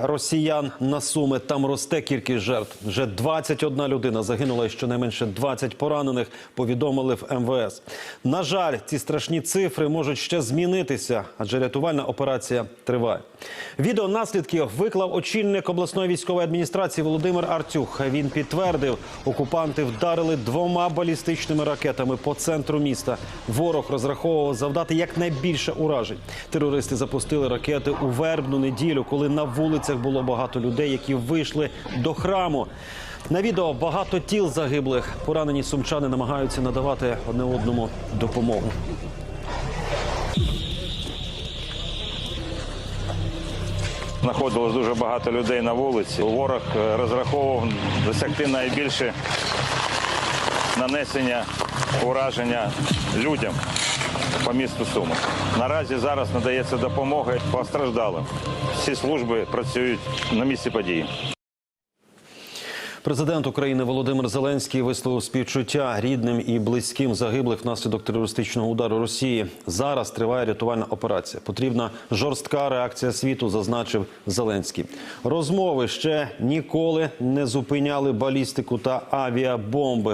Росіян на суми там росте кількість жертв. Вже 21 людина загинула і щонайменше 20 поранених. Повідомили в МВС. На жаль, ці страшні цифри можуть ще змінитися, адже рятувальна операція триває. Відео наслідки виклав очільник обласної військової адміністрації Володимир Артюх. Він підтвердив, окупанти вдарили двома балістичними ракетами по центру міста. Ворог розраховував завдати якнайбільше уражень. Терористи запустили ракети у вербну неділю, коли на вулицях було багато людей, які вийшли до храму. На відео багато тіл загиблих. Поранені сумчани намагаються надавати одне одному допомогу. Знаходилось дуже багато людей на вулиці. Ворог е, розраховував досягти найбільше нанесення ураження людям по місту Суми. Наразі зараз надається допомога постраждалим. Всі служби працюють на місці події. Президент України Володимир Зеленський висловив співчуття рідним і близьким загиблих внаслідок терористичного удару Росії. Зараз триває рятувальна операція. Потрібна жорстка реакція світу, зазначив Зеленський. Розмови ще ніколи не зупиняли балістику та авіабомби.